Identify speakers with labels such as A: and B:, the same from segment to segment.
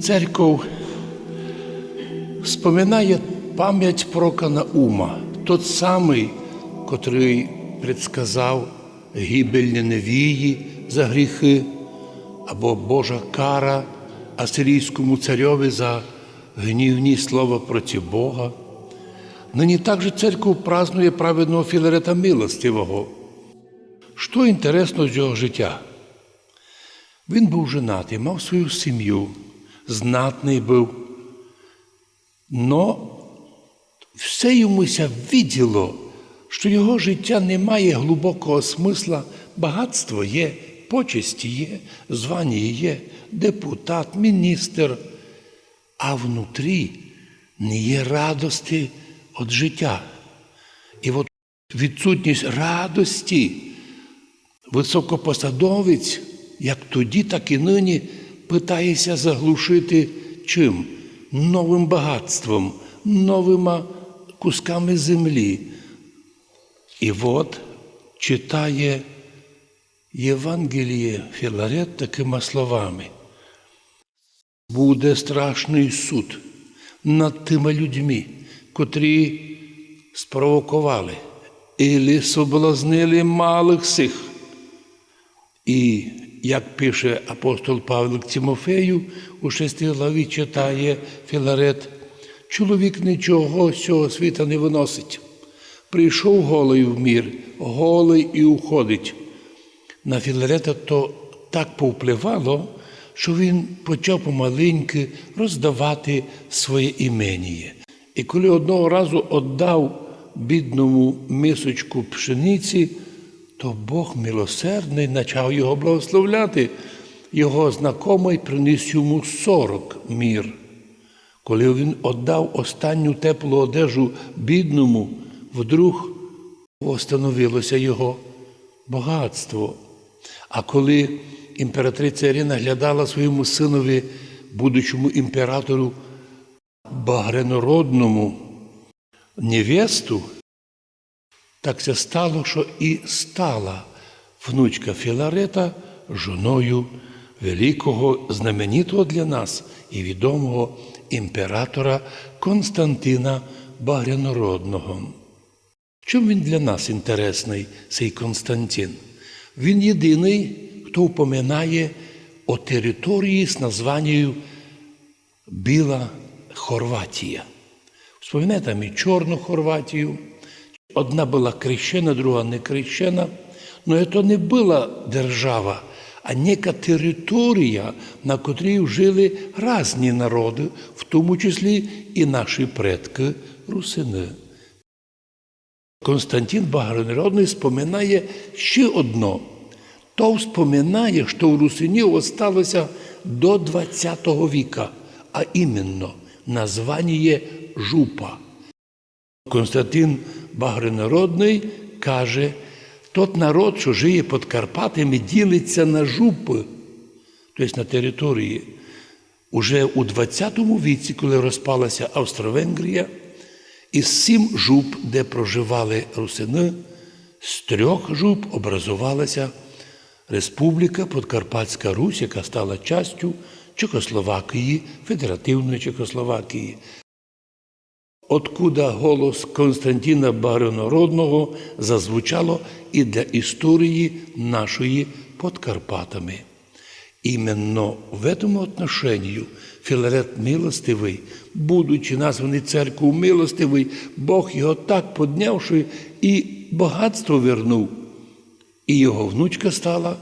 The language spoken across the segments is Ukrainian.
A: Церков споминає пам'ять пророка Наума, тот самий, котрий предсказав гибель Неневії за гріхи, або Божа кара асирійському царьові за гнівні слова проти Бога. Нині також церков празднує праведного Філарета Милостивого. Що інтересно з його життя? Він був женатий, мав свою сім'ю, знатний був. Но все йомуся виділо, що його життя не має глибокого смисла, багатство є, почесті є, звання є, депутат, міністр, а внутрі не є радості від життя. І от відсутність радості високопосадовець, як тоді, так і нині, питається заглушити чим? Новим багатством, новими кусками землі. І от читає Євангеліє Філарет такими словами. Буде страшний суд над тими людьми, котрі спровокували і соблазнили малих сих. І як пише апостол Павлик Тимофею, у шестій главі читає Філарет, чоловік нічого з цього світа не виносить. Прийшов голий в мір, голий і уходить. На Філарета то так повпливало, що він почав помаленьки роздавати своє іменіє. І коли одного разу віддав бідному мисочку пшениці, то Бог милосердний почав його благословляти. Його знайомий приніс йому сорок мір. Коли він віддав останню теплу одежу бідному, вдруг остановилося його багатство. А коли імператриця Ірина глядала своєму синові, будучому імператору багрянородному невесту, так це стало, що і стала внучка Філарета жоною великого знаменитого для нас і відомого імператора Константина Багрянородного. Чим він для нас інтересний, цей Константин? Він єдиний, хто упоминає о території з названням Біла Хорватія. Вспоминає там і Чорну Хорватію. Одна була крещена, друга не крещена. Но це не була держава, а нека територія, на котрій жили різні народи, в тому числі і наші предки русини. Константин Багрянородний споминає ще одно. То вспоминає, що в Русині осталося до ХХ віка, а іменно названня жупа. Константин Багрянородний каже, тот народ, що жиє під Карпатами, ділиться на жупи, тобто на території. Уже у ХХ віці, коли розпалася Австро-Венгрія, із сім жуп, де проживали русини, з трьох жуп образувалася Республіка Подкарпатська Русь, яка стала частю Чехословакії, Федеративної Чехословакії. Откуда голос Константина Багрянородного зазвучало і для історії нашої Подкарпатами. Іменно в этом отношении Філарет Милостивий, будучи названий церквою Милостивий, Бог його так подняв, що і багатство вернув. І його внучка стала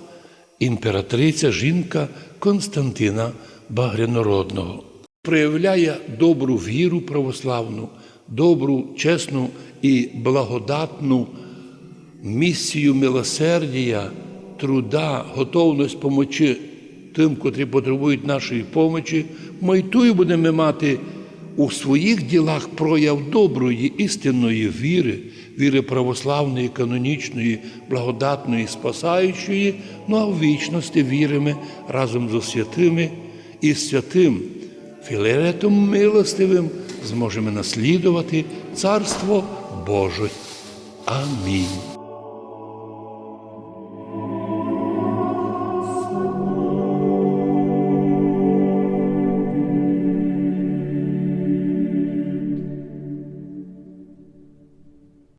A: імператриця, жінка Константина Багрянородного. Проявляє добру віру православну, добру, чесну і благодатну місію милосердія, труда, готовність помочі тим, котрі потребують нашої помочі, й будемо мати у своїх ділах прояв доброї, істинної віри, віри православної, канонічної, благодатної, спасаючої, ну а в вічності віримо разом з святими і святим Філаретом милостивим зможемо наслідувати Царство Боже. Амінь.